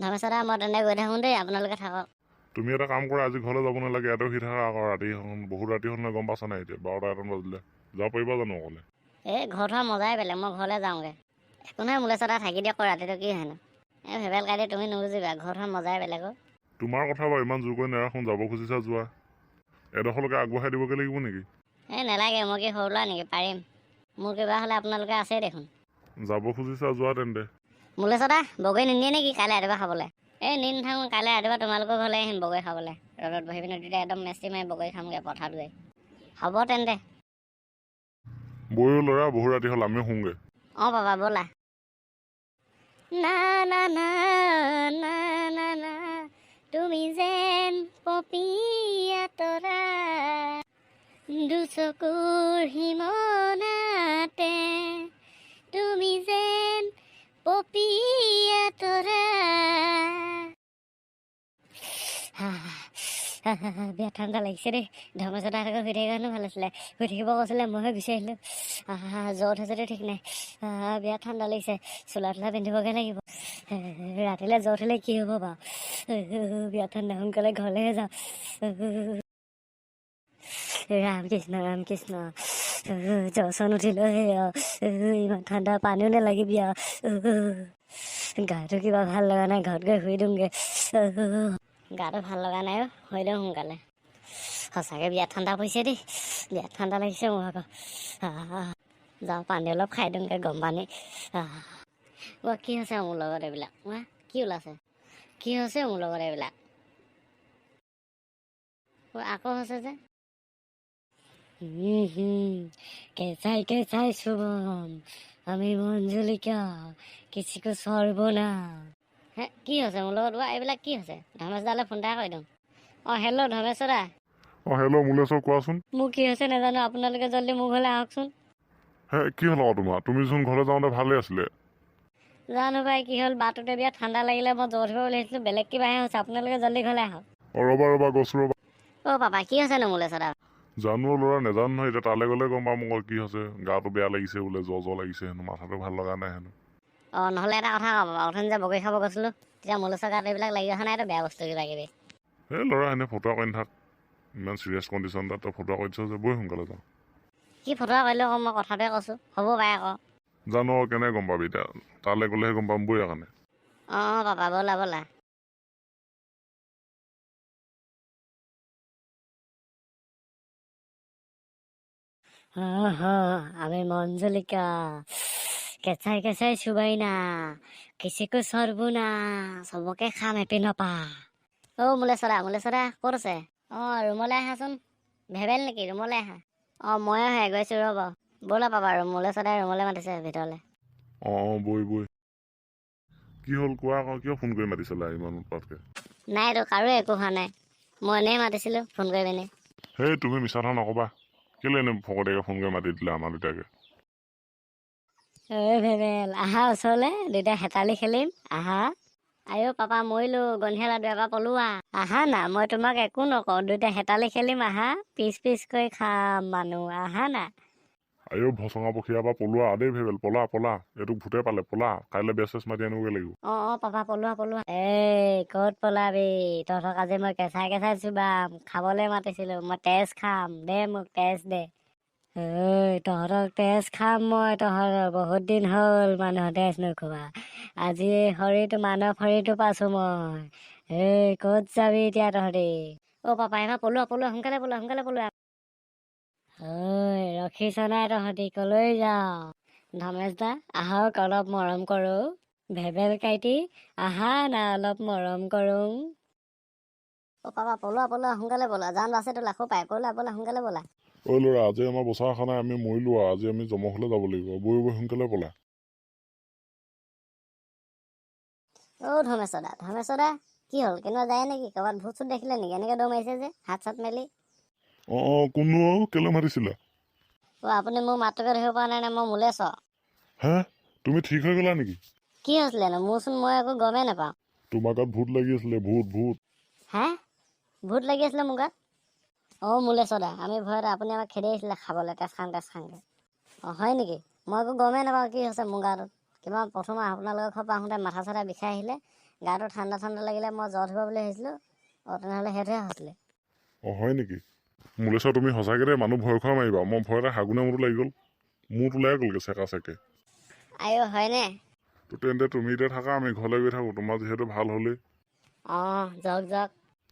ধৰ্মেশ্বৰ দা মই তেনে গৈ থাকোঁ দেই আপোনালোকে থাকক। তুমি এটা কাম কৰা আজি ঘৰলৈ যাব নালাগে ইয়াতে ৰখি থাকা আকৌ ৰাতি বহুত ৰাতি হ'ল নহয় গম পাইছা নাই এতিয়া বাৰটা এটামান বাজিলে। যাব পাৰিবা জানো অকলে? এই ঘৰত হোৱা মজাই বেলেগ মই ঘৰলৈ যাওঁগৈ। একো নহয় মোলে চদা থাকি দিয়ক ৰাতিটো কি হয়নো। এই ভেবেল কাইদি তুমি নুবুজিবা ঘৰত হোৱা মজাই বেলেগ। তোমাৰ কথা বাৰু ইমান জোৰ কৰি নাৰাখোঁ যাব খুজিছা যোৱা। এডোখৰলৈকে আগবঢ়াই দিবগৈ লাগিব নেকি? এই নালাগে মই কি সৰু ল'ৰা নেকি পাৰিম। মোৰ কিবা হ'লে আপোনালোকে আছেই দেখোন। যাব খুজিছা যোৱা তেন্তে। মোলে চদা বগৰী নিনিয়ে নেকি কাইলৈ ৰাতিপুৱা খাবলৈ? এই নি নাথাকোঁ কাইলৈ ৰাতিপুৱা তোমালোকৰ ঘৰলৈ আহিম বগৰী খাবলৈ। ৰ'দত বহি পিনে তেতিয়া একদম মেষ্টি মাৰি বগৰী খামগৈ পথাৰত গৈ হ'ব তেন্তে। বয়ো ল'ৰা বহু ৰাতি হ'ল আমিও শুওঁগৈ অঁ বাবা ব'লা। না না না না না না তুমি যেন পপিয়া তৰা। দুচকুৰ সিমনাতে তুমি যেন পপিয়া তৰা বিয়া ঠাণ্ডা লাগিছে দেই ধৰ্মচদা থকা শুই থাকিব ভালো আছিলে শুই থাকিব কৈছিলে মইহে গুচি আহিলোঁ আহা জ্বৰ দেই ঠিক নাই বিৰাট ঠাণ্ডা লাগিছে চোলা তোলা পিন্ধিবগৈ লাগিব ৰাতিলৈ জ্বৰ উঠিলে কি হ'ব বাৰু বিৰাট ঠাণ্ডা সোনকালে ঘৰলৈহে যাওঁ ৰাম কৃষ্ণ ৰাম কৃষ্ণ জ্বৰ চৰ নুঠিলেও সেয়া ইমান ঠাণ্ডা পানীও নালাগিবি আৰু গাটো কিবা ভাল লগা নাই ঘৰত গৈ শুই দিওঁগৈ গাটো ভাল লগা নাই শুই দিওঁ সোনকালে সঁচাকৈ বিৰাট ঠাণ্ডা পৰিছে দেই বিৰাট ঠাণ্ডা লাগিছে মোৰ আকৌ যাওঁ পানী অলপ খাই দিওঁগৈ গৰম পানী অ' কি হৈছে মোৰ লগত এইবিলাক ৱা কি ওলাইছে কি হৈছে মোৰ লগত এইবিলাক আকৌ হৈছে যে হুম, হুম, কেঁচাই কেঁচাই শুভম আমি মঞ্জুলিকা কিছিকো সরব না হে কি হৈছে মোৰ লগত ৱা এইবিলাক কি হৈছে ধৰ্মেশ দালৈ ফোন এটা কৰি দিওঁ অঁ হেল্ল' ধৰ্মেশ্বৰ দা অঁ হেল্ল' মোলেশ্বৰ কোৱাচোন মোৰ কি হৈছে নাজানো আপোনালোকে জল্দি মোৰ ঘৰলৈ আহকচোন হে কি হ'ল আকৌ তোমাৰ তুমি চোন ঘৰলৈ যাওঁতে ভালেই আছিলে। জানো পাই কি হ'ল বাটতে বিয়াত ঠাণ্ডা লাগিলে মই জ্বৰ বুলি ভাবিছিলোঁ বেলেগ কিবাহে হৈছে। আপোনালোকে জল্দি ঘৰলৈ আহক। অঁ ৰ'বা ৰ'বা গছ ৰ'বা। অ' পাপা কি হৈছেনো মোলে চদা জানো ল'ৰা নেজানো নহয় এতিয়া তালৈ গ'লে গম পাম কি হৈছে। গাটো বেয়া লাগিছে বোলে জ্বৰ জ্বৰ লাগিছে হেনো মাথাটো ভাল লগা নাই হেনো। অঁ নহ'লে এটা কথা পাপা অথনি যে বগৰী খাব গৈছিলোঁ তেতিয়া মোলে গাত এইবিলাক লাগি অহা নাইতো বেয়া বস্তু কিবা কিবি। এই ল'ৰা এনে ফটোৱা কৰি নাথাক। ইমান চিৰিয়াছ কণ্ডিশ্যন তাত তই ফটোৱা কৰি দিছ যে বৈ সোনকালে যাওঁ কি ফটোৱা কৰিলেও আকৌ মই কথাটোৱে কৈছোঁ হ'ব পাৰে আকৌ। জানো আৰু কেনেকৈ গম পাবি এতিয়া তালৈ গ'লেহে গম পাম বৈ কাৰণে অঁ অঁ পাপা ব'লা ব'লা। আমি মঞ্জলিকা কেঁচাই কেঁচাই চুবাই না কিচিকো চৰবো না চবকে খাম এপিনৰ পৰা অ' মোলে চৰা মোলে চৰা ক'ত আছে অঁ ৰুমলৈ আহাচোন ভেবেল নেকি ৰুমলৈ আহা অঁ ময়ো হে গৈছোঁ ৰ'ব ব'লা পাবা ৰুমলৈ চদাই ৰুমলৈ মাতিছে ভিতৰলৈ অঁ অঁ বৈ বৈ কি হ'ল কোৱা আকৌ কিয় ফোন কৰি মাতিছিলা ইমান উৎপাতকৈ নাইতো কাৰো একো হোৱা নাই মই এনেই মাতিছিলোঁ ফোন কৰি পিনে সেই তুমি মিছা কথা নক'বা কেলৈ এনে ফকতীয়াকৈ ফোন কৰি মাতি দিলা আমাৰ দুটাকে? ঐ ভেবেল আহা ওচৰলৈ দুইটা হেতালি খেলিম আহা। আইঅ' পাপা মৰিলো গন্ধিয়া লাডু এবাৰ পলোৱা। আহা না মই তোমাক একো নকওঁ দুইটা হেতালি খেলিম আহা। পিচ পিচ কৰি খাম মানুহ আহা না। আইঅ ভচঙা পখীয়া পৰা পলোৱা দেই ভেবেল পলা পলা এইটোক ভূতে পালে পলা কাইলৈ বেছ চেছ মাতি আনিবগৈ লাগিব। অঁ অঁ পাপা পলোৱা পলোৱা। এই ক'ত পলাবি? তহঁতক আজি মই কেঁচাই কেঁচাই চুবাম। খাবলৈ মাতিছিলোঁ মই তেজ খাম। দে মোক তেজ দে। ঐ তহঁতক তেজ খাম মই তহঁতৰ। বহুত দিন হ'ল মানুহৰ তেজ নোখোৱা। আজি এই শৰীৰটো মানৱ শৰীৰটো পাইছোঁ মই। এই ক'ত যাবি এতিয়া তহঁতি? অ' পাপা এবাৰ পলোৱা পলোৱা সোনকালে পলোৱা সোনকালে পলোৱা। ঐ ৰখিছ নাই তহঁতি কলৈ যাওঁ? ধমেশ দা আহক অলপ মৰম কৰোঁ। ভেবেল কাইটি আহা না অলপ মৰম কৰোঁ? অ' পাপা পলোৱা পলোৱা সোনকালে পলোৱা। জান বাছেতো লাখো পায় পলোৱা পলোৱা সোনকালে পলোৱা। ঐ ল'ৰা আজি আমাৰ বচা অহা নাই আমি মৰিলো আৰু আজি আমি জমকলৈ যাব লাগিব। বৈ বৈ সোনকালে পলা। অ' ধৰ্মেশ্বৰ দা ধৰ্মেশ্বৰ দা কি হ'ল? কেনেকুৱা যায় নেকি? ক'ৰবাত ভূত চুত দেখিলে নেকি? এনেকৈ দৌৰ মাৰিছে যে হাত চাত মেলি। অঁ অঁ কোনো আৰু কেলৈ মাতিছিলা? অ' আপুনি মোৰ মাতটোকে ধৰিব পৰা নাই নে মই মোলে চ হে তুমি ঠিক হৈ গ'লা নেকি? কি হৈছিলেনো? মোৰচোন মই একো গমেই নাপাওঁ। তোমাৰ গাত ভূত লাগি আছিলে ভূত ভূত। হে? ভূত লাগি আছিলে মোৰ গাত? অঁ মোলে চদা আমি ভয়তে আপুনি আমাক খেদি আহিছিলে খাবলৈ তেজ খাং তেজ খাংকৈ অঁ হয় নেকি? মই একো গমেই নাপাওঁ কি হৈছে মোৰ গাটোত। কিবা প্ৰথম আপোনালোকৰ ঘৰৰ পৰা আহোঁতে মাথা চাথা বিষাই আহিলে গাটো ঠাণ্ডা ঠাণ্ডা লাগিলে মই জ্বৰ ধৰিব বুলি ভাবিছিলোঁ। অঁ তেনেহ'লে সেইটোৱে হৈছিলে। অঁ হয় নেকি? মোলৈ চাওঁ তুমি সঁচাকৈ দেই মানুহ ভয় খোৱা মাৰিবা। মই ভয়তে হাগুনে মোৰটো লাগি গ'ল। মূৰটো ওলাই গ'লগৈ চেকা চেকে আইঅ হয়নে? তো তেন্তে তুমি এতিয়া থাকা আমি ঘৰলৈ গৈ থাকোঁ। তোমাৰ যিহেতু ভাল হ'লেই। অঁ যাওক যাওক।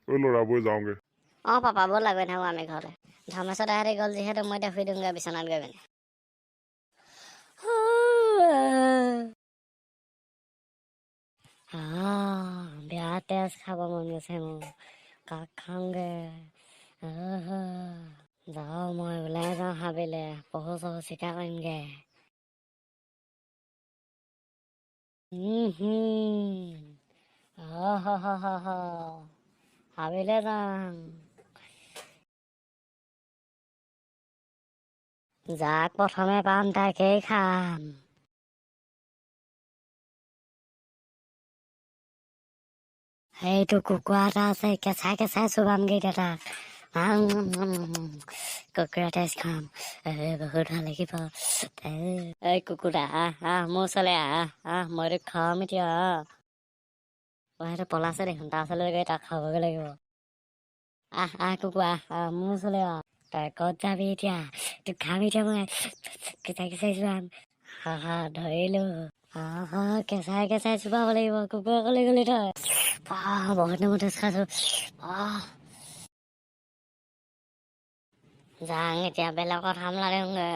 ঐ ল'ৰাবোৰে যাওঁগৈ। অঁ পাপা ব'ল গৈ থাকোঁ আমি ঘৰলৈ। ধৰ্মেশ্বৰ দাহঁতে গ'ল যিহেতু মই এতিয়া শুই দিওঁগৈ বিচনাত গৈ পিনে। বেয়া তেজ খাব মন গৈছে মোৰ। কাক খাওঁগে? যাওঁ মই ওলাই যাওঁ হাবিলে। পহু চহু চিকাৰ কৰিমগে। হাবিলে যাম। যাক, প্ৰথমে পাম, তাকেই খাম। সেইটো কুকুৰা এটা আছে কেঁচাই কেঁচাই চুবামগে এতিয়া তাক। কুকুৰা তেজ খাম বহুত ভাল লাগিব এই কুকুৰা আহ আহ মোৰ ওচৰলৈ আহ আহ মই তোক খাম এতিয়া আহ সেইটো পলাইছে দেখোন তাৰ ওচৰলৈ গৈ তাক খাবগৈ লাগিব আহ আহ কুকুৰা আহ আহ মোৰ ওচৰলৈ আহ তই ক'ত যাবি এতিয়া তোক খাম এতিয়া মই কেঁচাই কেঁচাই চুবাম হা হা ধৰিলো হা কেঁচাই কেঁচাই চুবাব লাগিব কুকুৰা কলৈ গ'লি তই বহুত দিনৰ তেজ খাইছো আহ যাং এতিয়া বেলেগত হামলা দিওঁগৈ